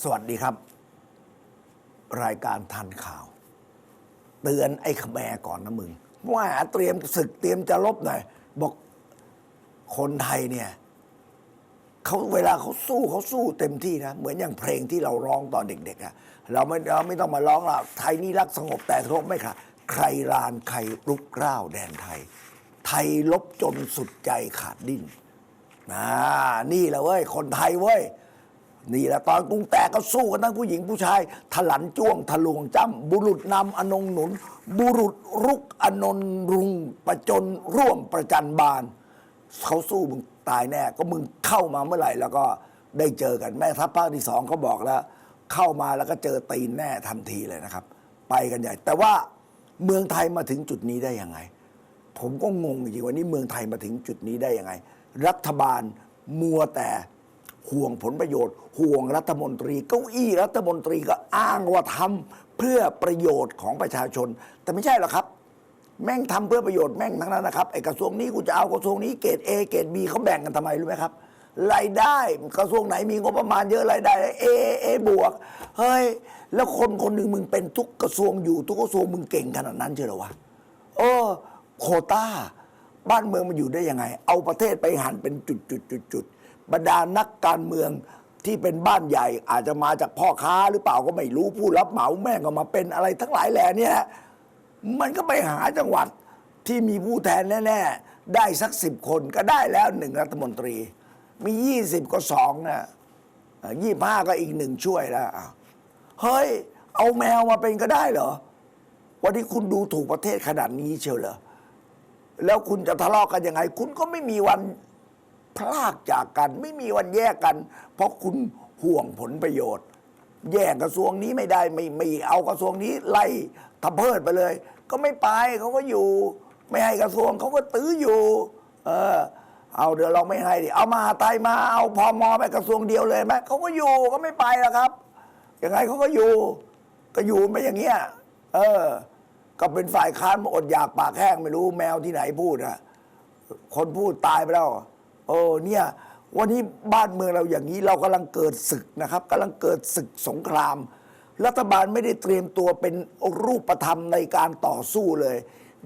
สวัสดีครับ รายการทันข่าว เตือนไอ้ขแมก่อนนะมึง ว่าเตรียมศึกเตรียมจะลบหน่อยบอกคนไทยเนี่ยเขาเวลาเขาสู้เขาสู้เต็มที่นะ เหมือนอย่างเพลงที่เราร้องตอนเด็กๆอะเราไม่เราไม่ต้องมาร้องละไทยนี่รักสงบแต่ทบไม่ค่ะใครรานใครปลุกกล้าวแดนไทย ไทยลบจนสุดใจขาดดิ้นนะนี่แหละเว้ยคนไทยเว้ย นี่แหละตอนกรุงแตกก็สู้กันทั้งผู้หญิงผู้ชาย ถลันจ้วงทะลวงจ้ำบุรุษนำอนงหนุน บุรุษรุกอนนรุงประจนร่วมประจันบานเขาสู้มึงตายแน่ ก็มึงเข้ามาเมื่อไหร่ แล้วก็ได้เจอกันแม่ทัพภาคที่สองเขาบอกแล้ว เข้ามาแล้วก็เจอตีนแน่ทันทีเลยนะครับ ไปกันใหญ่ แต่ว่าเมืองไทยมาถึงจุดนี้ได้ยังไง ผมก็งงจริงวันนี้เมืองไทยมาถึงจุดนี้ได้ยังไง รัฐบาลมัวแต่ ห่วงผลประโยชน์ ห่วงรัฐมนตรี เก้าอี้รัฐมนตรีก็อ้างว่าทำเพื่อประโยชน์ของประชาชน แต่ไม่ใช่หรอกครับ แม่งทำเพื่อประโยชน์แม่งทั้งนั้นนะครับไอ้กระทรวงนี้กูจะเอากระทรวงนี้เกรด A เกรด B เขาแบ่งกันทำไมรู้ไหมครับรายได้กระทรวงไหนมีงบประมาณเยอะรายได้ A A บวกเฮ้ยแล้วคนคนหนึ่งมึงเป็นทุกกระทรวงอยู่ ทุกกระทรวงมึงเก่งขนาดนั้นเชียวหรอวะเออโควต้า บ้านเมืองมันอยู่ได้ยังไง เอาประเทศไปหันเป็นจุดจุดจุดจุด บรรดานักการเมืองที่เป็นบ้านใหญ่อาจจะมาจากพ่อค้าหรือเปล่าก็ไม่รู้ผู้รับเหมาแม่งก็มาเป็นอะไรทั้งหลายแหล่เนี่ยมันก็ไปหาจังหวัดที่มีผู้แทนแน่ ๆ ได้สักสิบคนก็ได้แล้วหนึ่งรัฐมนตรี มียี่สิบก็สองนะยี่ห้าก็อีกหนึ่งช่วยแล้วเฮ้ย เอาแมวมาเป็นก็ได้เหรอ วันนี้คุณดูถูกประเทศขนาดนี้เชียวเหรอแล้วคุณจะทะเลาะกันยังไง คุณก็ไม่มีวัน พลากจากกัน ไม่มีวันแยกกัน เพราะคุณห่วงผลประโยชน์ แยกกระทรวงนี้ไม่ได้ไม่ไม่เอากระทรวงนี้ไล่ทำเพิดไปเลย ก็ไม่ไปเขาก็อยู่ ไม่ให้กระทรวงเขาก็ตื้ออยู่ เออ เอาเดี๋ยวเราไม่ให้ดิเอามาไตยมาเอาพอมอไปกระทรวงเดียวเลยไหมเขาก็อยู่ก็ไม่ไปแล้วครับยังไงเขาก็อยู่ ก็อยู่ไปอย่างเงี้ยเออ ก็เป็นฝ่ายค้านมาอดอยากปากแห้งไม่รู้แมวที่ไหนพูดอะคนพูดตายไปแล้ว โอ้เนี่ยวันนี้บ้านเมืองเราอย่างนี้เรากำลังเกิดศึกนะครับกำลังเกิดศึกสงคราม รัฐบาลไม่ได้เตรียมตัวเป็นรูปธรรมในการต่อสู้เลย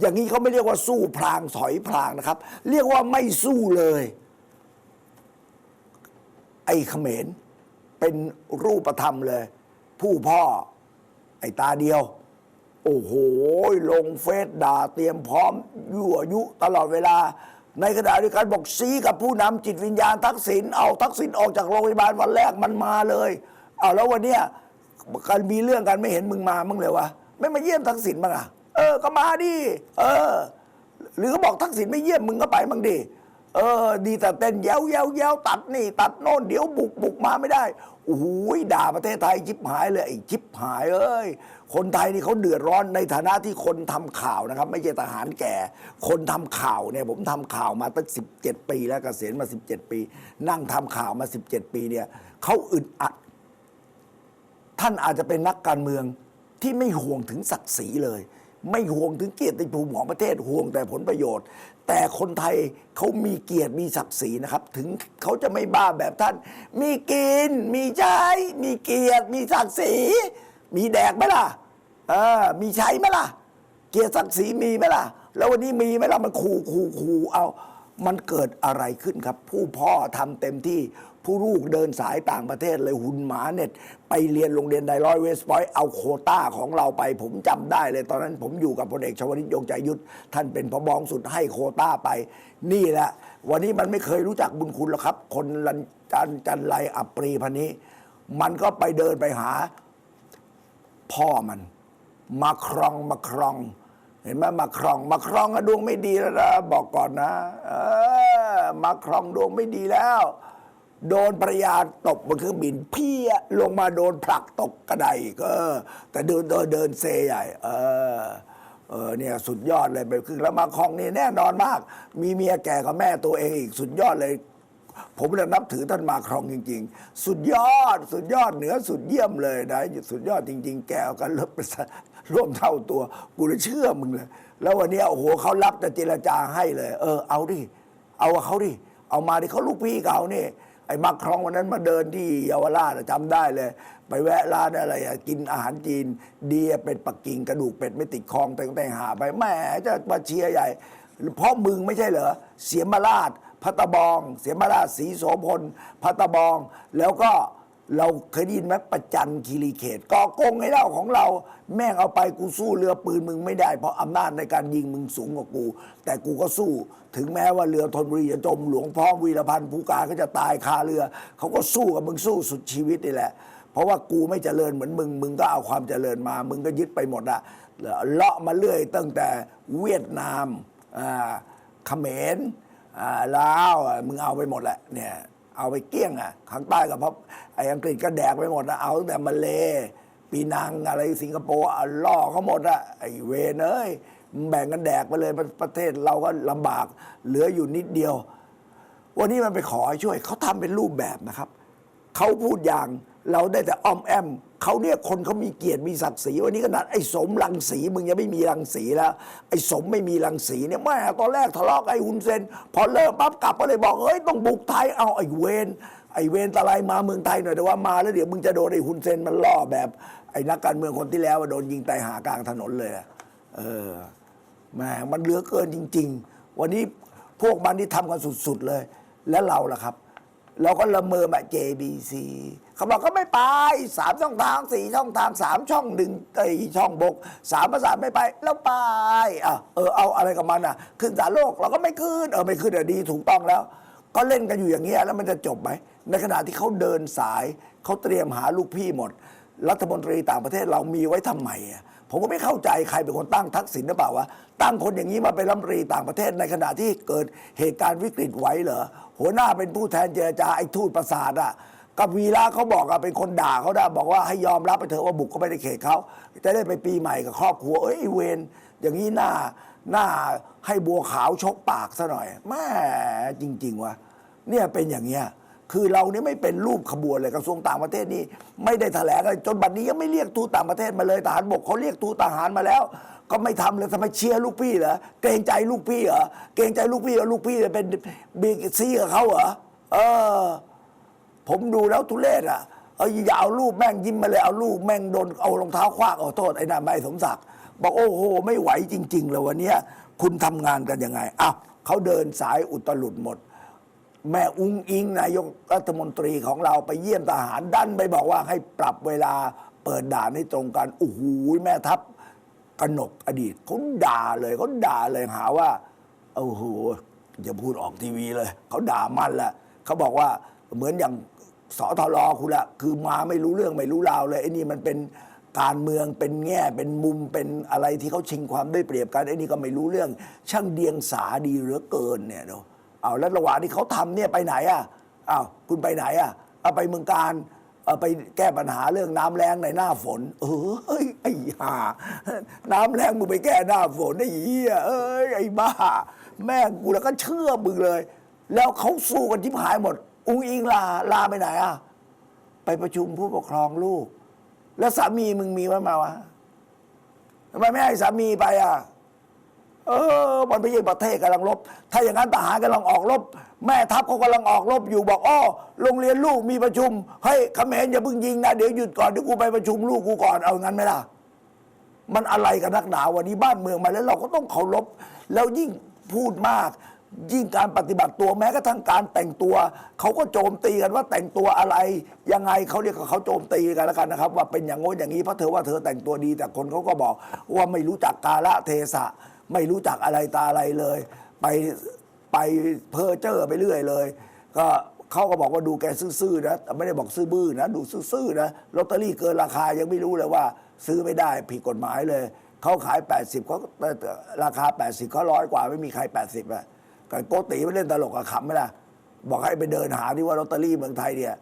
อย่างนี้เขาไม่เรียกว่าสู้พลางถอยพลางนะครับ เรียกว่าไม่สู้เลย ไอ้เขมรเป็นรูปธรรมเลย ผู้พ่อ ไอ้ตาเดียว โอ้โห ลงเฟซด่าเตรียมพร้อมยั่วยุตลอดเวลา ในขณะเดียวกันบอกซีกับผู้นำจิตวิญญาณทักษิณเอาทักษิณออกจากโรงพยาบาลวันแรกมันมาเลยเอาแล้ววันเนี้ยกันมีเรื่องกันไม่เห็นมึงมามึงเลยวะไม่มาเยี่ยมทักษิณบ้างอะเออก็มาดิเออ หรือเขาบอกทักษิณไม่เยี่ยมมึงก็ไปบ้างดิ เออ ดีแต่เต้นแย้วแย้วแย้วตัดนี่ ตัดโน่นเดี๋ยวบุกบุกมาไม่ได้โอ้โหด่าประเทศไทยชิบหายเลยไอ้ชิบหายเอ้ยคนไทยนี่เขาเดือดร้อนในฐานะที่คนทำข่าวนะครับ ไม่ใช่ทหารแก่ คนทำข่าวเนี่ยผมทำข่าวมาตั้งสิบเจ็ดปี แล้วเกษียณมาสิบเจ็ดปี นั่งทำข่าวมาสิบเจ็ดปีเนี่ยเขาอึดอัด ท่านอาจจะเป็นนักการเมืองที่ไม่ห่วงถึงศักดิ์ศรีเลย ไม่ห่วงถึงเกียรติภูมิของประเทศห่วงแต่ผลประโยชน์ แต่คนไทยเขามีเกียรติมีศักดิ์ศรีนะครับ ถึงเขาจะไม่บ้าแบบท่าน มีกิน มีใช้มีเกียรติมีศักดิ์ศรีมีแดกไหมล่ะเออมีใช้ไหมล่ะ เกียรติศักดิ์ศรีมีไหมล่ะ แล้ววันนี้มีไหมล่ะมันขู่ขู่ขู่เอา มันเกิดอะไรขึ้นครับ ผู้พ่อทำเต็มที่ ผู้ลูกเดินสายต่างประเทศเลยหุ่นหมาเน็ต ไปเรียนโรงเรียนไดร้อยเวสต์พอยต์เอาโคต้าของเราไป ผมจำได้เลยตอนนั้นผมอยู่กับพลเอกชวลิตยงใจยุทธท่านเป็นพบองสุดให้โคต้าไป นี่แหละ วันนี้มันไม่เคยรู้จักบุญคุณหรอกครับ คนลันจันจันไรอัปรีพันนี้ มันก็ไปเดินไปหาพ่อมันมาครองมาครอง เห็นไหมมาครองมาครองอะดวงไม่ดีแล้วนะบอกก่อนนะ เออมาครองดวงไม่ดีแล้ว โดนภรรยาตกบนเครื่องบินเพี้ยลงมาโดนผลักตกกระไดก็ แต่เดินเดินเดินเซใหญ่ เออเออเนี่ยสุดยอดเลยไปครึ่งแล้วมาครองนี่แน่นอนมาก มีเมียแก่กับแม่ตัวเองอีกสุดยอดเลย ผมเลยนับถือท่านมาครองจริง ๆ สุดยอด สุดยอดเหนือสุดเยี่ยมเลยนะสุดยอดจริง ๆ แกเอากันลบไปซะร่วมเท่าตัว กูเลยเชื่อมึงเลย แล้ววันนี้โอ้โหเขารับจะเจรจาให้เลย เออเอาดิเอาเขาดิเอามาดิเขาลูกพี่เขานี่ ไอ้มาครองวันนั้นมาเดินที่เยาวราชอะจำได้เลย ไปแวะร้านอะไรอะกินอาหารจีนเดียเป็ดปักกิ่งกระดูกเป็ดไม่ติดคองแต่งแต่งหาไปแหมจะมาเชียร์ใหญ่ เพราะมึงไม่ใช่เหรอเสียมาราชพัตตาบอง เสียมาราชสีโสพลพัตตาบอง แล้วก็ เราเคยได้ยินไหมประจันคีรีเขตก่อกงให้เล่าของเรา แม่งเอาไปกูสู้เรือปืนมึงไม่ได้ เพราะอำนาจในการยิงมึงสูงกว่ากู แต่กูก็สู้ ถึงแม้ว่าเรือธนบุรีจะจมหลวงพ่อวีรพันธ์ภูกาก็จะตายคาเรือ เขาก็สู้กับมึงสู้สุดชีวิตนี่แหละ เพราะว่ากูไม่เจริญเหมือนมึง มึงก็เอาความเจริญมา มึงก็ยึดไปหมดอะเลาะมาเรื่อยตั้งแต่เวียดนามอ่าเขมรอ่าลาวมึงเอาไปหมดแหละเนี่ย เอาไปเกลี้ยงอะข้างใต้กับพราะไอ้อังกฤษก็แดกไปหมดนะเอาตั้งแต่มาเลปีนังอะไรสิงคโปร์อะล่อเขาหมดอะไอ้เวนเอ้ยแบ่งกันแดกไปเลยประเทศเราก็ลำบาก เหลืออยู่นิดเดียว วันนี้มันไปขอช่วยเขาทำเป็นรูปแบบนะครับเขาพูดอย่างเราได้แต่อ้อมแอม เขาเนี่ยคนเขามีเกียรติมีศักดิ์ศรีวันนี้ขนาดไอ้สมรังสีมึงยังไม่มีรังสีแล้ว ไอ้สมไม่มีรังสีเนี่ยแม่ตอนแรกทะเลาะกับไอ้ฮุนเซน พอเลิกปั๊บกลับมาเลยบอกเฮ้ยต้องบุกไทยเอาไอ้เวนไอ้เวนตะไลมาเมืองไทยหน่อยแต่ว่ามาแล้วเดี๋ยวมึงจะโดนไอ้ฮุนเซนมันล่อแบบ ไอ้นักการเมืองคนที่แล้วโดนยิงตายหากลางถนนเลยเออแหมมันเหลือเกินจริง ๆ วันนี้พวกมันที่ทำกันสุดๆเลย แล้วเราล่ะครับ เราก็ละเมอแบบ JBC เขาบอกก็ไม่ไปสามช่องทางสี่ช่องทางสามช่องหนึ่งไอช่องบกสามประสานไม่ไปแล้วไปอะเออเอาอะไรกับมันอะ ขึ้นศาลโลกเราก็ไม่ขึ้นเออไม่ขึ้นเออดีถูกต้องแล้ว ก็เล่นกันอยู่อย่างเงี้ยแล้วมันจะจบไหมในขณะที่เขาเดินสายเขาเตรียมหาลูกพี่หมด รัฐมนตรีต่างประเทศเรามีไว้ทำไมอะผมก็ไม่เข้าใจใครเป็นคนตั้งทักษิณหรือเปล่าวะตั้งคนอย่างนี้มาเป็นรัฐมนตรีต่างประเทศในขณะที่เกิดเหตุการณ์วิกฤตไว้เหรอหัวหน้าเป็นผู้แทนเจรจาไอ้ทูตประสาทอะ กับวีระเขาบอกอะเป็นคนด่าเขาได้บอกว่าให้ยอมรับไปเถอะว่าบุกก็ไม่ได้เขตเขาจะได้ไปปีใหม่กับครอบครัวเอ้ยไอเวรอย่างนี้หน้าหน้าให้บัวขาวชกปากซะหน่อยแม่จริง ๆวะเนี่ยเป็นอย่างเงี้ยคือเราเนี่ยไม่เป็นรูปขบวนเลยกระทรวงต่างประเทศนี่ไม่ได้แถลงอะไรจนบัดนี้ยังไม่เรียกทูตต่างประเทศมาเลยทหารบกเขาเรียกทูตทหารมาแล้ว ก็ไม่ทำเลยทำไมเชียร์ลูกพี่เหรอเกรงใจลูกพี่เหรอเกรงใจลูกพี่เหรอลูกพี่จะเป็นบีซีกับเขาเหรอเออ ผมดูแล้วทุเรศอะเอออย่าเอาลูกแม่งยิ้มมาเลยเอาลูกแม่งโดนเอารองเท้าคว้างเอาโทษไอ้นั่นไม่สมศักดิ์บอกโอ้โห ไม่ไหวจริงๆเลยวันเนี้ยคุณทำงานกันยังไงอ้าวเขาเดินสายอุตลุดหมด แม่อุ้งอิงนายกรัฐมนตรีของเราไปเยี่ยมทหารดันไปบอกว่าให้ปรับเวลาเปิดด่านให้ตรงกันโอ้โหแม่ทัพกนกอดีตเขาด่าเลยเขาด่าเลยหาว่าโอ้โหอย่าพูดออกทีวีเลยเขาด่ามันแหละเขาบอกว่าเหมือนอย่าง สทรคุณละคือมาไม่รู้เรื่องไม่รู้ราวเลยไอ้นี่มันเป็นการเมืองเป็นแง่เป็นมุมเป็นอะไรที่เขาชิงความได้เปรียบกันไอ้นี่ก็ไม่รู้เรื่อง ช่างเดียงสาดีเหลือเกินเนี่ยเนาะเอาแล้วระหว่างที่เขาทำเนี่ยไปไหนอะอ้าวคุณไปไหนอะเอาไปเมืองการเอาไปแก้ปัญหาเรื่องน้ำแรงในหน้าฝน เอ้ยไอ้ห่าน้ำแรงมึงไปแก้หน้าฝนไอ้เหี้ยเอ้ยไอ้บ้า แม่กูแล้วก็เชื่อมึงเลย แล้วเขาสู้กันทิพหายหมด อุ้งอิงลาลาไปไหนอะ ไปประชุมผู้ปกครองลูก แล้วสามีมึงมีไว้มาวะทำไมไม่ให้สามีไปอะ เออ มันไม่ใช่ประเทศกำลังรบ ถ้าอย่างนั้นทหารกำลังออกรบ แม่ทัพเขากำลังออกรบอยู่บอกอ้อโรงเรียนลูกมีประชุมเฮ้ยขมรอย่าเพิ่งยิงนะเดี๋ยวหยุดก่อนเดี๋ยวกูไปประชุมลูกกูก่อนเอางั้นไหมล่ะ มันอะไรกันนักหนาวันนี้บ้านเมืองมาแล้วเราก็ต้องเคารพแล้วยิ่งพูดมาก ยิ่งการปฏิบัติตัวแม้กระทั่งการแต่งตัว เขาก็โจมตีกันว่าแต่งตัวอะไร ยังไงเขาเรียกเขาโจมตีกันแล้วกันนะครับ ว่าเป็นอย่างโน้นอย่างนี้เพราะเธอว่าเธอแต่งตัวดี แต่คนเขาก็บอกว่าไม่รู้จักกาละเทศะ ไม่รู้จักอะไรตาอะไรเลย ไปไปเพ้อเจ้อไปเรื่อยเลย ก็เขาก็บอกว่าดูแกซื่อๆนะแต่ไม่ได้บอกซื่อบื้อนะดูซื่อๆนะลอตเตอรี่เกินราคายังไม่รู้เลยว่า ซื้อไม่ได้ผิดกฎหมายเลยเขาขาย 80เขาราคา 80เขาร้อยกว่าไม่มีใคร 80อะ กันโกติไม่เล่นตลกกับขำไหมล่ะ บอกให้ไปเดินหาที่ว่าลอตเตอรี่เมืองไทยเนี่ย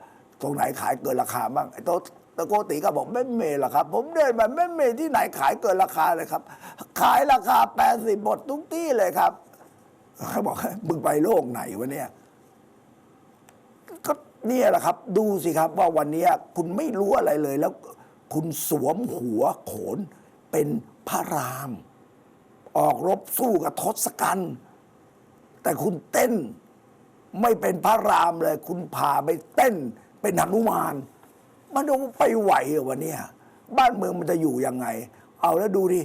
ตรงไหนขายเกินราคาบ้างไอ้โตตะโกติก็บอกไม่เมหรอกครับ ผมเดินมาไม่เมที่ไหนขายเกินราคาเลยครับ ขายราคา80หมดทุกที่เลยครับเขาบอกมึงไปโลกไหนวะเนี่ยก็เนี่ยแหละครับ ดูสิครับว่าวันนี้คุณไม่รู้อะไรเลย แล้วคุณสวมหัวโขนเป็นพระราม ออกรบสู้กับทศกัณฐ์ แต่คุณเต้น ไม่เป็นพระรามเลย คุณพาไปเต้น เป็นหนุมาน มันจะไปไหวเหรอวะเนี่ย บ้านเมืองมันจะอยู่ยังไง เอาแล้วดูดิ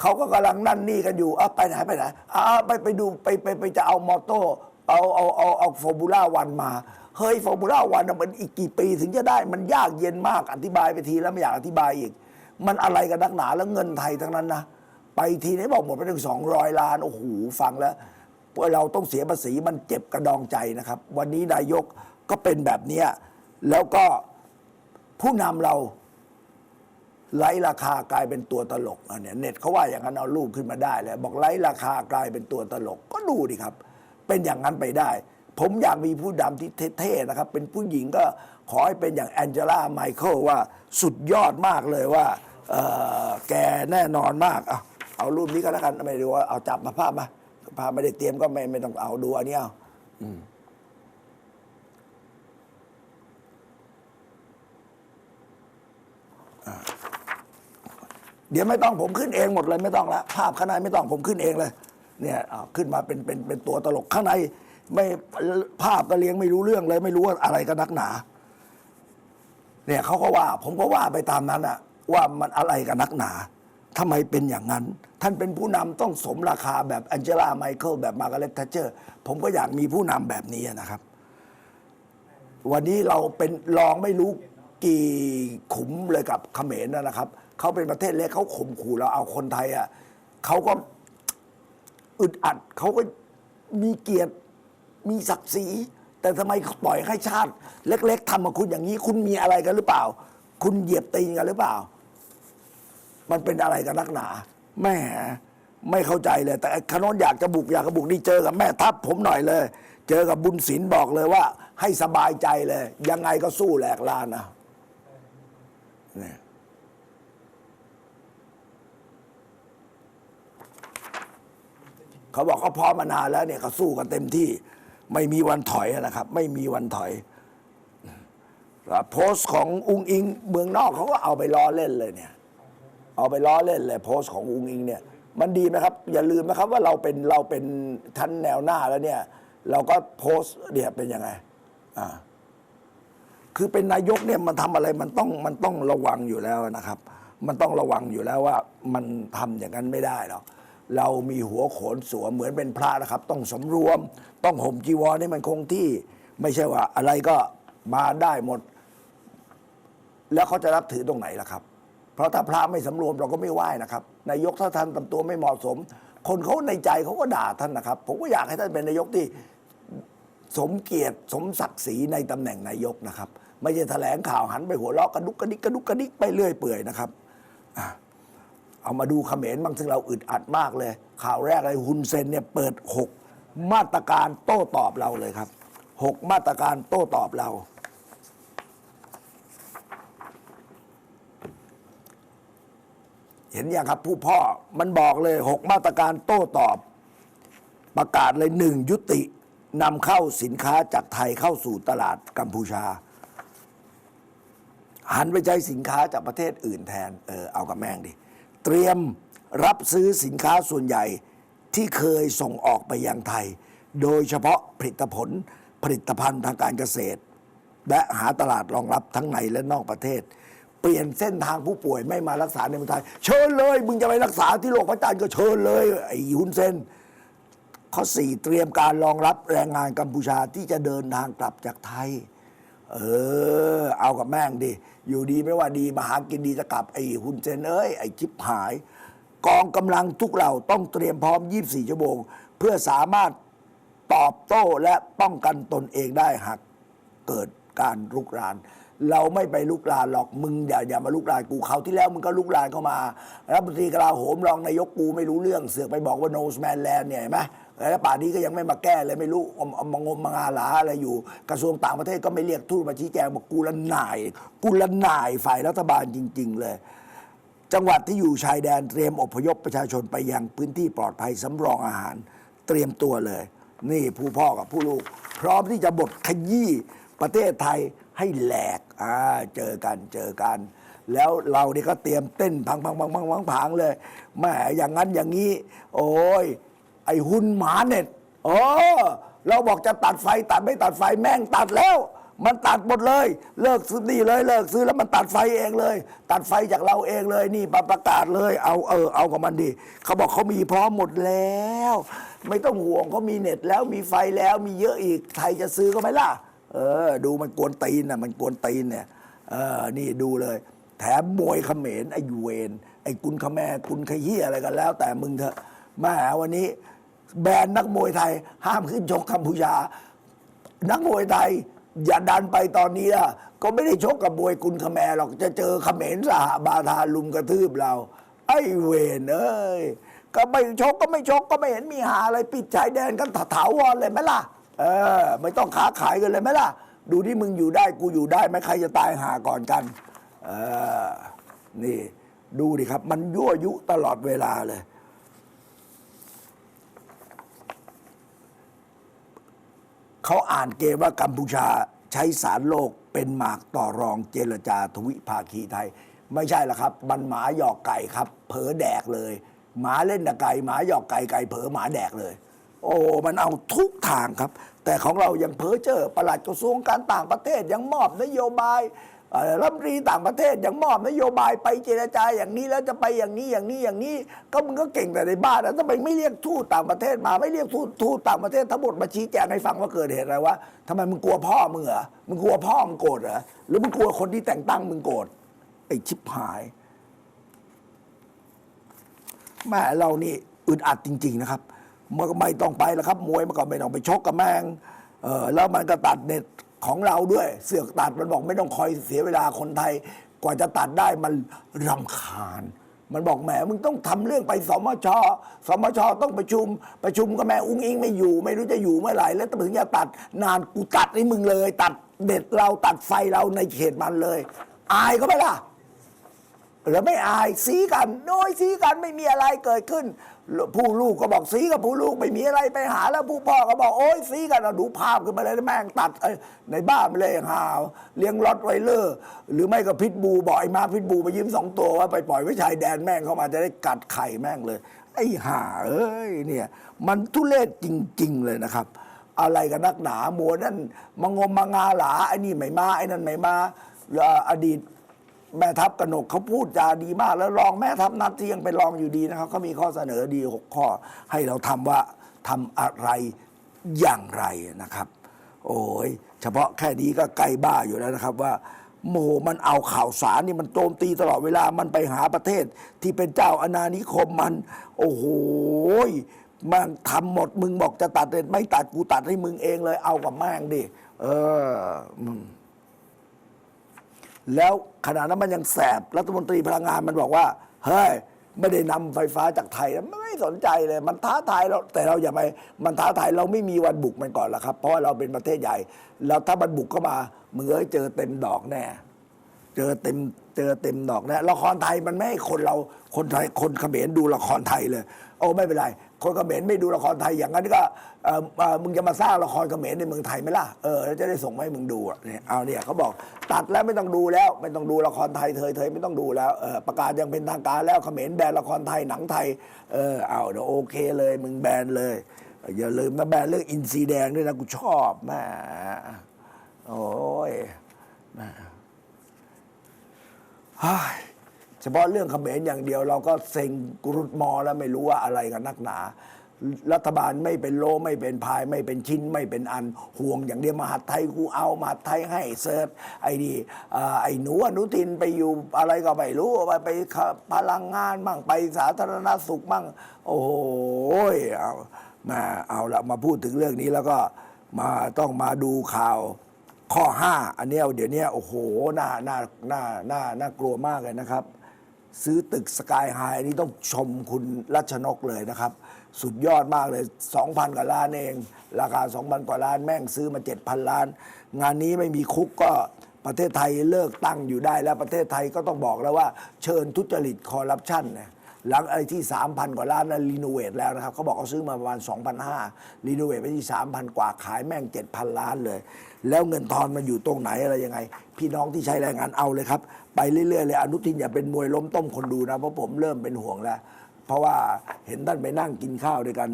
เขาก็กำลังนั่นนี่กันอยู่อะไปไหนไปไหนอะไปไปดูไปไปไปจะเอามอโต้เอาเอาเอาเอาฟอร์มูล่าวันมา เฮ้ยฟอร์มูล่าวันมันอีกกี่ปีถึงจะได้มันยากเย็นมากอธิบายไปทีแล้วไม่อยากอธิบายอีก มันอะไรกันนักหนาแล้วเงินไทยทั้งนั้นนะ ไปทีนี้บอกหมดไปถึงสองร้อยล้าน โอ้โห ฟังแล้ว เราต้องเสียภาษีมันเจ็บกระดองใจนะครับ วันนี้นายกก็เป็นแบบเนี้ยแล้วก็ผู้นำเราไร้ราคากลายเป็นตัวตลกเนี่ยเน็ตเขาว่าอย่างนั้นเอารูปขึ้นมาได้เลยบอกไร้ราคากลายเป็นตัวตลกก็ดูดิครับ เป็นอย่างนั้นไปได้ ผมอยากมีผู้นำที่เท่ๆนะครับ เป็นผู้หญิงก็ขอให้เป็นอย่างแองเจล่าไมเคิลว่าสุดยอดมากเลยว่าแกแน่นอนมากเอาเอารูปนี้ก็แล้วกันไม่ดูว่าเอาจับมาภาพมา ภาไม่ได้เตรียมก็ไม่ไม่ต้องเอาดูอันนี้เอาเดี๋ยวไม่ต้องผมขึ้นเองหมดเลยไม่ต้องละภาพข้างในไม่ต้องผมขึ้นเองเลย เนี่ยเอาขึ้นมาเป็นเป็นเป็นตัวตลกข้างใน ไม่ภาพก็เลี้ยงไม่รู้เรื่องเลย ไม่รู้ว่าอะไรกันนักหนา เนี่ยเขาก็ว่า ผมก็ว่าไปตามนั้นอะว่ามันอะไรกันนักหนา ทำไมเป็นอย่างนั้น ท่านเป็นผู้นำต้องสมราคาแบบแองเจล่าไมเคิลแบบมาร์กาเร็ตทัชเจอร์ ผมก็อยากมีผู้นำแบบนี้นะครับ วันนี้เราเป็นรองไม่รู้กี่ขุมเลยกับเขมรนะครับ เขาเป็นประเทศเล็กเขาข่มขู่เราเอาคนไทยอะเขาก็อึดอัดเขาก็มีเกียรติมีศักดิ์ศรีแต่ทำไมปล่อยให้ชาติ เล็ก ๆทำกับคุณอย่างนี้ คุณมีอะไรกันหรือเปล่า คุณเหยียบตีนกันหรือเปล่า มันเป็นอะไรกันนักหนาแม่ไม่เข้าใจเลย แต่ขนนอยากจะบุกอยากจะบุกนี่เจอกับแม่ทัพผมหน่อยเลย เจอกับบุญศิลป์บอกเลยว่า ให้สบายใจเลย ยังไงก็สู้แหลกลานนะเนี่ยเขาบอกเขาพร้อมมานานแล้วเนี่ยเขาสู้กันเต็มที่ ไม่มีวันถอยนะครับ ไม่มีวันถอยโพสต์ของอุงอิงเมืองนอกเขาก็เอาไปล้อเล่นเลยเนี่ย เอาไปล้อเล่นเลยโพสต์ของอุงอิงเนี่ย มันดีไหมครับ อย่าลืมนะครับว่าเราเป็นเราเป็นชั้นแนวหน้าแล้วเนี่ย เราก็โพสต์เนี่ยเป็นยังไงอ่าคือเป็นนายกเนี่ยมันทำอะไรมันต้องมันต้องระวังอยู่แล้วนะครับ มันต้องระวังอยู่แล้วว่ามันทำอย่างนั้นไม่ได้หรอกเรามีหัวโขนสวมเหมือนเป็นพระนะครับ ต้องสำรวม ต้องห่มจีวรให้มันคงที่ไม่ใช่ว่าอะไรก็มาได้หมด แล้วเขาจะรับถือตรงไหนล่ะครับ เพราะถ้าพระไม่สำรวมเราก็ไม่ไหว้นะครับ นายกถ้าท่านทำตัวไม่เหมาะสม คนเขาในใจเขาก็ด่าท่านนะครับ ผมก็อยากให้ท่านเป็นนายกที่สมเกียรติสมศักดิ์ศรีในตำแหน่งนายกนะครับ ไม่ใช่แถลงข่าวหันไปหัวเราะกระดุกกระดิกกระดุกกระดิกไปเรื่อยเปื่อยนะครับเอามาดูเขมรบางซึ่งเราอึดอัดมากเลย ข่าวแรกเลยฮุนเซนเนี่ยเปิดหกมาตรการโต้ตอบเราเลยครับหกมาตรการโต้ตอบเรา เห็นยังครับ ผู้พ่อมันบอกเลยหกมาตรการโต้ตอบ ประกาศเลยหนึ่งยุตินำเข้าสินค้าจากไทยเข้าสู่ตลาดกัมพูชา หันไปใช้สินค้าจากประเทศอื่นแทน เออเอากับแม่งดิ เตรียมรับซื้อสินค้าส่วนใหญ่ที่เคยส่งออกไปยังไทย โดยเฉพาะผลิตผลผลิตภัณฑ์ทางการเกษตร และหาตลาดรองรับทั้งในและนอกประเทศ ปลี่ยนเส้นทางผู้ป่วยไม่มารักษาในเมืองไทยเชิญเลย มึงจะไปรักษาที่โรงพยาบาลก็เชิญเลยไอ้ฮุนเซนข้อสี่เตรียมการรองรับแรงงานกัมพูชาที่จะเดินทางกลับจากไทย เออ เอากับแม่งดิ อยู่ดีไม่ว่าดีมาหากินดีจะกลับไอ้ฮุนเซนเอ้ยไอ้ชิบหาย กองกำลังทุกเหล่าต้องเตรียมพร้อม 24 ชั่วโมง เพื่อสามารถตอบโต้และป้องกันตนเองได้หากเกิดการลุกราน เราไม่ไปลุกรานหรอกมึงอย่าอย่ามาลุกรานกูเขาที่แล้วมึงก็ลุกรานเข้ามารัฐมนตรีกลาโหมรองนายกกูไม่รู้เรื่องเสือกไปบอกว่า no man land เนี่ยเห็นไหมแล้วป่านนี้ก็ยังไม่มาแก้เลยไม่รู้เอาเอามางมมงาหลาอะไรอยู่ กระทรวงต่างประเทศก็ไม่เรียกทูตมาชี้แจงบอกกูละหน่าย กูละหน่ายฝ่ายรัฐบาลจริง ๆ เลย จังหวัดที่อยู่ชายแดนเตรียมอพยพประชาชนไปยังพื้นที่ปลอดภัยสำรองอาหาร เตรียมตัวเลย นี่ผู้พ่อกับผู้ลูก พร้อมที่จะบดขยี้ประเทศไทย ให้แหลกอ่าเจอกันเจอกัน แล้วเรานี่ก็เตรียมเต้นพังพังพังพังพังพังเลยแหม่อย่างนั้นอย่างนี้ โอ้ยไอ้หุ่นหมาเน็ตโอ้เราบอกจะตัดไฟตัดไม่ตัดไฟแม่งตัดแล้ว มันตัดหมดเลย เลิกซื้อนี่เลยเลิกซื้อแล้วมันตัดไฟเองเลย ตัดไฟจากเราเองเลยนี่ประประกาศเลย เอาเออเอากับมันดีเขาบอกเขามีพร้อมหมดแล้ว ไม่ต้องห่วงเขามีเน็ตแล้วมีไฟแล้วมีเยอะอีกไทยจะซื้อก็ไหมล่ะ เออ ดูมันกวนตีนน่ะ มันกวนตีนเนี่ย เออ นี่ดูเลย แถมมวยเขมรไอ้ยูเวนไอ้กุนขแมกุนขยี้อะไรกันแล้ว แต่มึงเถอะมาหาวันนี้ แบนนักมวยไทย ห้ามขึ้นชกกัมพูชา นักมวยไทย อย่าดันไปตอนนี้อะก็ไม่ได้ชกกับมวยกุนขแมหรอกจะเจอเขมรสหบาทาลุมกระทืบเรา ไอ้เวนเอ้ยก็ไม่ชกก็ไม่ชกก็ไม่เห็นมีหาอะไรปิดชายแดนกันถาวรเลยไหมล่ะ เออ ไม่ต้องค้าขายกันเลยไหมล่ะ ดูที่มึงอยู่ได้กูอยู่ได้ไหมใครจะตายหาก่อนกัน เออ นี่ดูดิครับ มันยั่วยุตลอดเวลาเลย เขาอ่านเกมว่ากัมพูชาใช้สารโลกเป็นหมากต่อรองเจรจาทวิภาคีไทย ไม่ใช่ละครับ มันหมาหยอกไก่ครับ เผลอแดกเลย หมาเล่นกับไก่หมาหยอกไก่ไก่เผลอหมาแดกเลย โอ้มันเอาทุกทางครับ แต่ของเรายังเพ้อเจอประหลัดกระทรวงการต่างประเทศยังมอบนโยบายรัฐมนตรีต่างประเทศยังมอบนโยบายไปเจรจาอย่างนี้แล้วจะไปอย่างนี้อย่างนี้อย่างนี้ ก็มึงก็เก่งแต่ในบ้านนะทำไมไม่เรียกทูตต่างประเทศมาไม่เรียกทูตทูตต่างประเทศทั้งหมดมาชี้แจงให้ฟังว่าเกิดเหตุอะไรวะทำไมมึงกลัวพ่อมึงเหรอมึงกลัวพ่อมึงโกรธเหรอหรือมึงกลัวคนที่แต่งตั้งมึงโกรธไอ้ชิบหายแม่เรานี่อึดอัดจริง ๆนะครับ มันก็ไม่ต้องไปแล้วครับ มวยมันก็ไม่ต้องไปชกกับแมงเออแล้วมันก็ตัดเน็ตของเราด้วย เสือกตัดมันบอกไม่ต้องคอยเสียเวลาคนไทย กว่าจะตัดได้มันรำคาญ มันบอกแหมมึงต้องทำเรื่องไปสมชสมชต้องประชุม ประชุมก็แม่อุ้งอิงไม่อยู่ ไม่รู้จะอยู่เมื่อไหร่แล้วถึงจะตัดนานกูตัดให้มึงเลย ตัดเด็ดเราตัดไฟเราในเขตมันเลย อายก็ไม่ล่ะหรือไม่อายสีกัน โน้ยสีกันไม่มีอะไรเกิดขึ้น ผู้ลูกก็บอกสีกับผู้ลูกไม่มีอะไรไปหาแล้วผู้พ่อก็บอกโอ้ยสีกันเอาดูภาพขึ้นมาเลยแม่งตัดในบ้านเลยหาวเลี้ยงรถไวเลอร์ หรือไม่ก็พิษบูบอกไอ้มาพิษบูไปยืมสองตัวว่าไปปล่อยไว้ชายแดนแม่งเข้ามาจะได้กัดไข่แม่งเลย ไอ้ห่าเอ้ยเนี่ยมันทุเรศจริง ๆ เลยนะครับ อะไรกันนักหนามัวนั่นมางมมางาหลาไอ้นี่ไม่มาไอ้นั่นไม่มาอดีต แม่ทัพกนกเขาพูดจาดีมาก แล้วรองแม่ทัพนัดที่ยังเป็นรองอยู่ดีนะครับเขามีข้อเสนอดีหกข้อ ให้เราทำว่าทำอะไรอย่างไรนะครับ โอ้ยเฉพาะแค่นี้ก็ใกล้บ้าอยู่แล้วนะครับว่าโมมันเอาข่าวสารนี่มันโจมตีตลอดเวลามันไปหาประเทศ ที่เป็นเจ้าอาณานิคมมัน โอ้โหมันทำหมดมึงบอกจะตัดเด็ดไม่ตัดกูตัดให้มึงเองเลย เอากับแม่งดิเออแล้ว ขณะนั้นมันยังแสบรัฐมนตรีพลังงานมันบอกว่า เฮ้ย ไม่ได้นำไฟฟ้าจากไทยนะไม่สนใจเลย มันท้าทายเราแต่เราอย่าไปมันท้าทายเราไม่มีวันบุกมันก่อนละครับ เพราะว่าเราเป็นประเทศใหญ่แล้วถ้ามันบุกเข้ามามึงเอ้ยเจอเต็มดอกแน่เจอเต็มเจอเต็มดอกน่ละครไทยมันไม่ให้คนเราคนไทยคนเขมรดูละครไทยเลย โอ้ไม่เป็นไร คนเขมรไม่ดูละครไทยอย่างนั้นก็เอ่อเอ่อมึงจะมาสร้างละครเขมรในเมืองไทยไหมล่ะเออแล้วจะได้ส่งมาให้มึงดูอะเนี่ยเอาเนี่ยเขาบอกตัดแล้วไม่ต้องดูแล้วไม่ต้องดูละครไทยเธอเธอไม่ต้องดูแล้วเออประกาศยังเป็นทางการแล้วเขมรแบนละครไทยหนังไทยเออเอาเดี๋ยวโอเคเลยมึงแบนเลย อย่าลืมนะแบนเรื่องอินซีแดงด้วยนะกูชอบแม่โอ้ยเฮ้ย ฉพาะเรื่องเขมรอย่างเดียว เราก็เซ็งกรุดมอแล้วไม่รู้ว่าอะไรกันนักหนา รัฐบาลไม่เป็นโลไม่เป็นพาย ไม่เป็นชิ้นไม่เป็นอันห่วงอย่างเดียวมหาไทยกูเอามหาไทยให้เซิร์ชไอ้นี่อ่าไอ้หนูอนุทินไปอยู่อะไรก็ไม่รู้ไปไปพลังงานมั่งไปสาธารณสุขมั่ง โอ้โหเอามาเอาละมาพูดถึงเรื่องนี้แล้วก็มาต้องมาดูข่าวข้อ 5 อันนี้เดี๋ยวนี้โอ้โหน่าน่าน่าน่าน่ากลัวมากเลยนะครับ ซื้อตึกสกายไฮนนี้ต้องชมคุณรัชนกเลยนะครับ สุดยอดมากเลย 2,000 กว่าล้านเอง ราคา 2,000 กว่าล้านแม่งซื้อมา 7,000 ล้าน งานนี้ไม่มีคุกก็ประเทศไทยเลิกตั้งอยู่ได้แล้วประเทศไทยก็ต้องบอกแล้วว่าเชิญทุจริตคอร์รัปชันนะหลังไอ้ที่ 3,000 กว่าล้านนั้นรีโนเวทแล้วนะครับเขาบอกเขาซื้อมาประมาณ2,500รีโนเวทไปที่ 3,000 กว่าขายแม่ง 7,000 ล้านเลย แล้วเงินทอนมันอยู่ตรงไหนอะไรยังไง พี่น้องที่ใช้แรงงานเอาเลยครับ ไปเรื่อยๆเลยอนุทินอย่าเป็นมวยล้มต้มคนดูนะเพราะผมเริ่มเป็นห่วงแล้ว เพราะว่าเห็นท่านไปนั่งกินข้าวด้วยกัน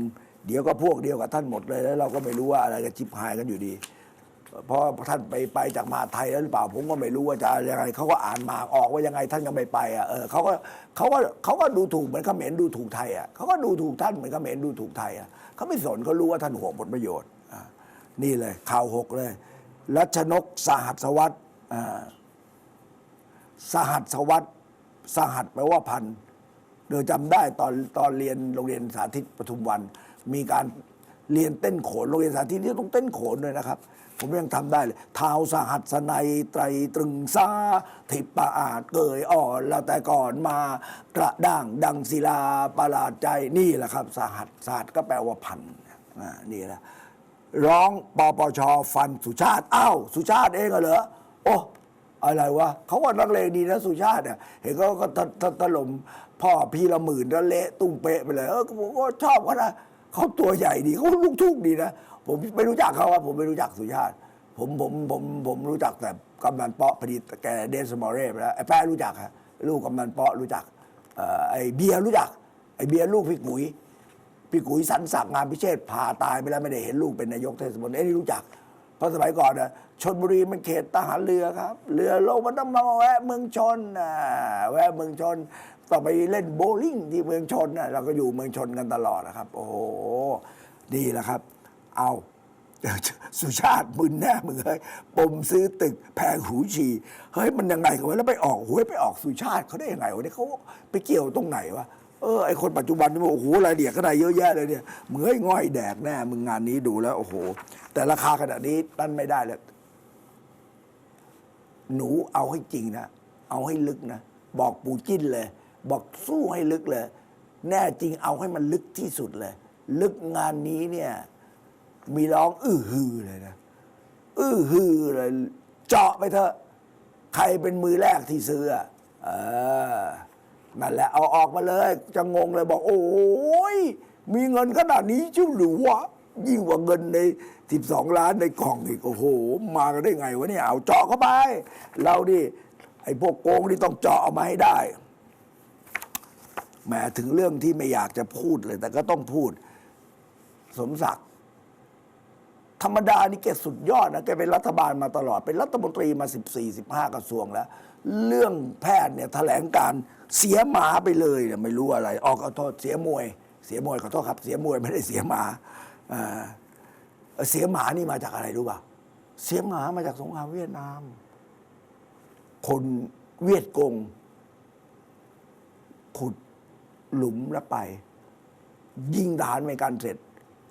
เดี๋ยวก็พวกเดียวกับท่านหมดเลยแล้วเราก็ไม่รู้ว่าอะไรกันชิบหายกันอยู่ดี เพราะท่านไปไปจากมาไทยแล้วหรือเปล่าผมก็ไม่รู้ว่าจะยังไงเขาก็อ่านมาออกว่ายังไงท่านก็ไม่ไปอะเออเขาก็เขาก็เขาก็ดูถูกเหมือนเขมรดูถูกไทยอะเขาก็ดูถูกท่านเหมือนเขมรดูถูกไทยอะเขาไม่สนเขารู้ว่าท่านห่วงผลประโยชน์อ่านี่เลยข่าวหกเลย รัชนกสหัสวัตรอ่าสหัสวัตรสหัสแปลว่าพันโดยจำได้ตอนตอนเรียนโรงเรียนสาธิตปทุมวัน มีการเรียนเต้นโขนโรงเรียนสาธิตที่ต้องเต้นโขนด้วยนะครับ ผมยังทำได้เลยเท้าสหัสนัยไตรตรึงซาทิปะอาจเกยอ่อนแล้วแต่ก่อนมากระด้างดังศิลาประหลาดใจนี่แหละครับ สหัสศาสตร์ก็แปลว่าพันนี่แหละ ร้องปปชฟันสุชาติอ้าวสุชาติเองเหรอโอ้อะไรวะเขาว่านักเลงดีนะสุชาติเนี่ยเห็นเขาก็ตตถล่มพ่อพี่ละหมื่นแล้วเละตุ้มเป๊ะไปเลยเออผมก็ชอบเขานะเขาตัวใหญ่ดีเขาลูกทุ่งดีนะผมไม่รู้จักเขาว่าผมไม่รู้จักสุชาติ ผมผมผมผมรู้จักแต่กำนันเปาะพอดีแกเดนสมอเร่ไปแล้วไอ้แป้รู้จักฮะลูกกำนันเปาะรู้จักไอ้เบียร์รู้จักไอ้เบียร์ลูกพี่กุ๋ย พี่กุ๋ยสันศักดิ์งานพิเชษผ่าตายไปแล้วไม่ได้เห็นลูกเป็นนายกเทศมนตรีนี่รู้จัก เพราะสมัยก่อนนะชนบุรีมันเขตทหารเรือครับ เรือลงมันต้องมาแวะเมืองชนนะแวะเมืองชนต้องไปเล่นโบว์ลิ่งที่เมืองชนนะเราก็อยู่เมืองชนกันตลอดนะครับ โอ้โหนี่แหละครับ เอาสุชาติมึนแน่มึงเฮ้ยปมซื้อตึกแพงหูฉี่เฮ้ยมันยังไงกันวะแล้วไปออกหวยไปออกสุชาติเขาได้ยังไงวะเนี่ยเขาไปเกี่ยวตรงไหนวะ เออไอคนปัจจุบันนี่มันโอ้โหรายละเอียดขนาดเยอะแยะเลยเนี่ยมึงเฮ้ยง่อยแดกแน่มึงงานนี้ดูแล้ว โอ้โห แต่ราคาขนาดนี้ตั้นไม่ได้แล้วหนูเอาให้จริงนะ เอาให้ลึกนะ บอกปู่จิ้นเลย บอกสู้ให้ลึกเลย แน่จริงเอาให้มันลึกที่สุดเลย ลึกงานนี้เนี่ย มีร้อง อื้อฮือเลยนะ อื้อฮือเลย เจาะไปเถอะ ใครเป็นมือแรกที่ซื้ออะเออ นั่นแหละเอาออกมาเลย จะงงเลยบอก โอ้ยมีเงินขนาดนี้ชิวหรือวะยิ่งกว่าเงินใน 12 ล้านในกล่องอีกโอ้โห มากันได้ไงวะเนี่ยเอาเจาะเข้าไป เราดิไอ้พวกโกงนี่ต้องเจาะเอามาให้ได้แหมถึงเรื่องที่ไม่อยากจะพูดเลย แต่ก็ต้องพูด สมศักดิ์ธรรมดานี่แกสุดยอดนะแกเป็นรัฐบาลมาตลอด เป็นรัฐมนตรีมา 14 15 กระทรวงแล้ว เรื่องแพทย์เนี่ยแถลงการเสียหมาไปเลยเนี่ยไม่รู้อะไร ออกขอโทษเสียมวย เสียมวยขอโทษครับ เสียมวยไม่ได้เสียหมาอ่าเสียหมานี่มาจากอะไรรู้ป่ะเสียหมามาจากสงครามเวียดนาม คนเวียดกง ขุดหลุมแล้วไป ยิงทหารไม่กันเสร็จ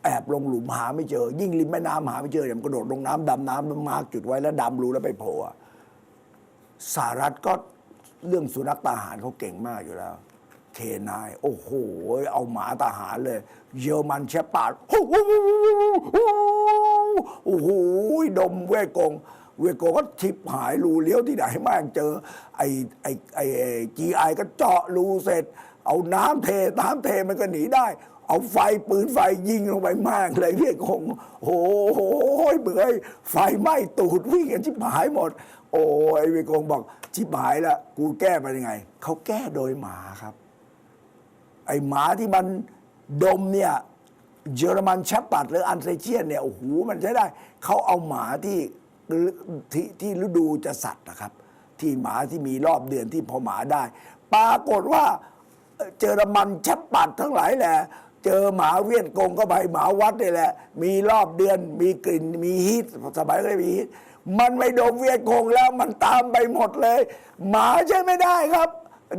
แอบลงหลุมหาไม่เจอ ยิ่งริมแม่น้ำหาไม่เจออย่างกระโดดลงน้ำดำน้ำแล้วมาร์กจุดไว้แล้วดำรู้แล้วไปโผล่อะ สหรัฐก็เรื่องสุนัขทหารเขาเก่งมากอยู่แล้ว เคนาย โอ้โห เอาหมาทหารเลย เยอรมันเชฟปาดโอ้โหโอ้โหดมเวกง เวกงก็ชิบหายรูเลี้ยวที่ไหนแม่งเจอ ไอ้ไอ้ไอ้จีไอก็เจาะรูเสร็จ เอาน้ำเทน้ำเทมันก็หนีได้เอาไฟปืนไฟยิงลงไปม่งเลยเรียกคงโอ้โหเบื่อไฟไหม้ตูดวิ่งกันชิบหายหมด โอ้ไอ้เวกงบอกชิบหายล้วกูแก้ไปยังไงเขาแก้โดยหมาครับ ไอหมาที่มันดมเนี่ยเยอรมันแชปปัดหรืออันเซเชียนเนี่ยโอ้โหมันใช้ได้ เขาเอาหมาที่ที่ที่ฤดูจะสัตว์นะครับ ที่หมาที่มีรอบเดือนที่พอหมาได้ ปรากฏว่าเอ่อเยอรมันแชปปัดทั้งหลายแหละเจอหมาเวียดกงก็ไปหมาวัดนี่แหละ มีรอบเดือนมีกลิ่นมีฮีทสมัยก็มีฮีท มันไม่ดมเวียดกงแล้วมันตามไปหมดเลย หมาใช่ไม่ได้ครับ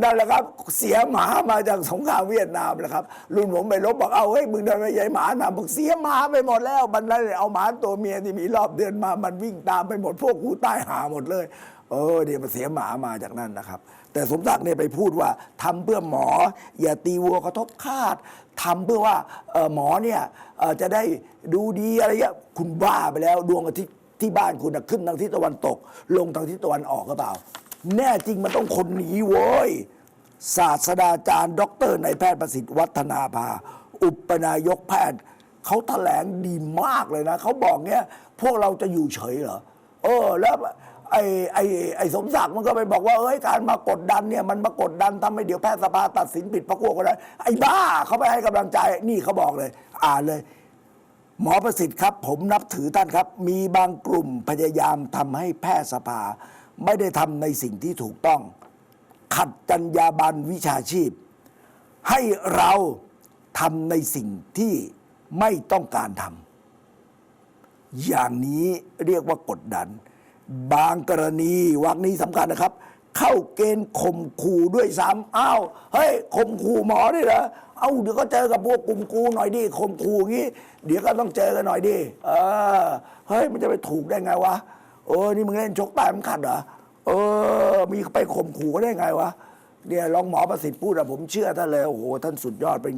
นั่นแหละครับเสียหมามาจากสงครามเวียดนามแหละครับรุ่นผมไปลบบอกเอาเฮ้ยมึงทำไมใหญ่หมาหนาบอกเสียหมาไปหมดแล้วมันนั่นเอาหมาตัวเมียที่มีรอบเดือนมามันวิ่งตามไปหมดพวกกูใต้หาหมดเลย เออเดี๋ยวมันเสียหมามาจากนั่นนะครับ แต่สมศักดิ์เนี่ยไปพูดว่าทำเพื่อหมอ อย่าตีวัวกระทบคาดทำเพื่อว่าหมอเนี่ยจะได้ดูดีอะไรเงี้ยคุณบ้าไปแล้วดวงอาทิตย์ ที่บ้านคุณน่ะขึ้นทางทิศตะวันตก ลงทางทิศตะวันออกหรือเปล่า แน่จริงมันต้องคนนี้เว้ย ศาสตราจารย์ด็อกเตอร์นายแพทย์ประสิทธิ์วัฒนาภา อุปนายกแพทย์ เขาแถลงดีมากเลยนะ เขาบอกเนี้ยพวกเราจะอยู่เฉยเหรอ เออ แล้วไอ้ไอ้ไอ้สมศักดิ์มันก็ไปบอกว่าเอ้ยการมากดดันเนี่ยมันมากดดันทำให้เดี๋ยวแพทยสภาตัดสินผิดพระพวกก็ได้ไอ้บ้าเขาไปให้กำลังใจนี่เขาบอกเลย อ่านเลย หมอประสิทธิ์ครับผมนับถือท่านครับ มีบางกลุ่มพยายามทำให้แพทยสภา ไม่ได้ทำในสิ่งที่ถูกต้อง ขัดจรรยาบรรณวิชาชีพ ให้เราทำในสิ่งที่ไม่ต้องการทำอย่างนี้เรียกว่ากดดัน บางกรณีวักนี้สำคัญนะครับ เข้าเกณฑ์ข่มขู่ด้วยซ้ำอ้าวเฮ้ยข่มขู่หมอด้วยเหรอ เอ้าเดี๋ยวก็เจอกับพวกกลุ่มกูหน่อยดิข่มขู่างนี้ เดี๋ยวก็ต้องเจอกันหน่อยดิเออเฮ้ยมันจะไปถูกได้ไงวะเออนี่มึงเล่นชกตายมันขัดเหรอเออ มีไปข่มขู่ก็ได้ไงวะเนี่ยลองหมอประสิทธิ์พูดอะผมเชื่อท่านเลยโอ้โหท่านสุดยอดเป็น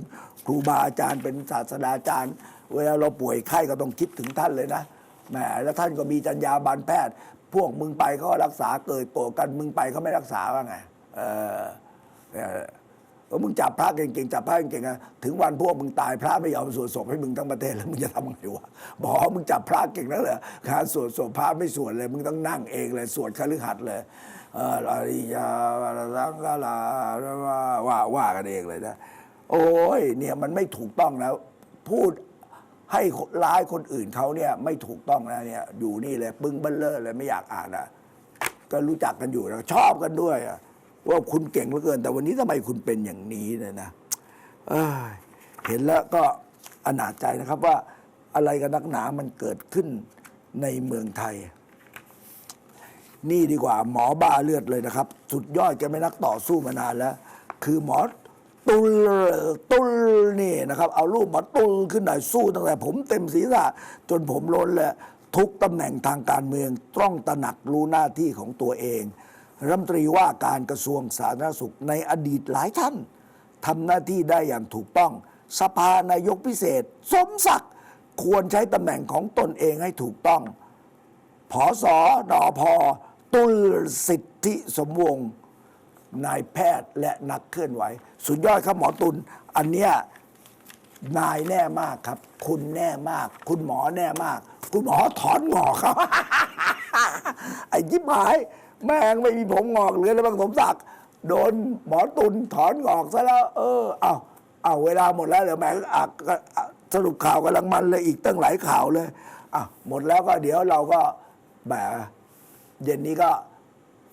ครูบาอาจารย์เป็นศาสตราจารย์ เวลาเราป่วยไข้ก็ต้องคิดถึงท่านเลยนะแหมแล้วท่านก็มีจรรยาบรรณแพทย์ พวกมึงไปเขาก็รักษาเกิดโกรธกันมึงไปเขาไม่รักษาว่าไง เออ เออมึงจับพระเก่งๆจับพระเก่งๆอะถึงวันพวกมึงตายพระไม่ยอมสวดศพให้มึงทั้งประเทศแล้วมึงจะทำไงวะบอกว่ามึงจับพระเก่งนักเหรอการสวดศพพระไม่สวดเลย มึงต้องนั่งเองเลยสวดคฤหัสถ์เลยเอออริยาสังฆลาว่าว่าว่ากันเองเลยนะโอ้ยเนี่ยมันไม่ถูกต้องนะพูดให้ร้ายคนอื่นเขาเนี่ยไม่ถูกต้องนะเนี่ยอยู่นี่เลยปึ้งเบลเลอร์เลยไม่อยากอ่านอะก็รู้จักกันอยู่นะชอบกันด้วยอะ ว่าคุณเก่งเหลือเกิน แต่วันนี้ทำไมคุณเป็นอย่างนี้เนี่ยนะเเห็นแล้วก็อนาจใจนะครับว่าอะไรกันนักหนามันเกิดขึ้นในเมืองไทย นี่ดีกว่าหมอบ้าเลือดเลยนะครับ สุดยอดแกไม่นักต่อสู้มานานแล้ว คือหมอตุลตุลนี่นะครับ เอารูปหมอตุลขึ้นหน่อยสู้ตั้งแต่ ผมเต็มศีรษะจนผมล้นเลยทุกตำแหน่งทางการเมืองต้องตระหนักรู้หน้าที่ของตัวเอง รัฐมนตรีว่าการกระทรวงสาธารณสุขในอดีตหลายท่านทำหน้าที่ได้อย่างถูกต้อง สภานายกพิเศษ สมศักดิ์ควรใช้ตำแหน่งของตนเองให้ถูกต้องผอสอนอพอตุลสิทธิสมวงนายแพทย์และนักเคลื่อนไหว สุดยอดครับหมอตุลอันเนี้ยนายแน่มากครับ คุณแน่มาก คุณหมอแน่มาก คุณหมอถอนงอกครับไอ้ยิบหาย แม่งไม่มีผมงอกเหลือแล้วบางสมศักดิ์โดนหมอตุลถอนงอกซะแล้ว เออเอาเอาเวลาหมดแล้วเหรอแม่งอะก็อะสรุปข่าวกำลังมันเลยอีกตั้งหลายข่าวเลยอะหมดแล้วก็เดี๋ยวเราก็แหมเย็นนี้ก็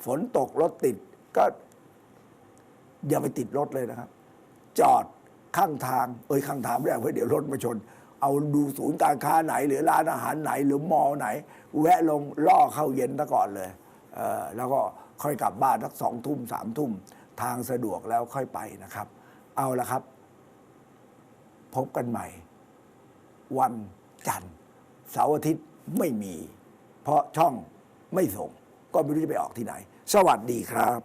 ฝนตกรถติดก็ อย่าไปติดรถเลยนะครับ จอดข้างทาง เอ้ยข้างทางไม่ได้เพราะเดี๋ยวรถมาชน เอาดูศูนย์การค้าไหน หรือร้านอาหารไหน หรือมอไหน แวะลงล่อเข้าเย็นซะก่อนเลย แล้วก็ค่อยกลับบ้านสักสองทุ่มสามทุ่มทางสะดวกแล้วค่อยไปนะครับ เอาละครับ พบกันใหม่ วันจันทร์เสาร์อาทิตย์ไม่มี เพราะช่องไม่ส่ง ก็ไม่รู้จะไปออกที่ไหน สวัสดีครับ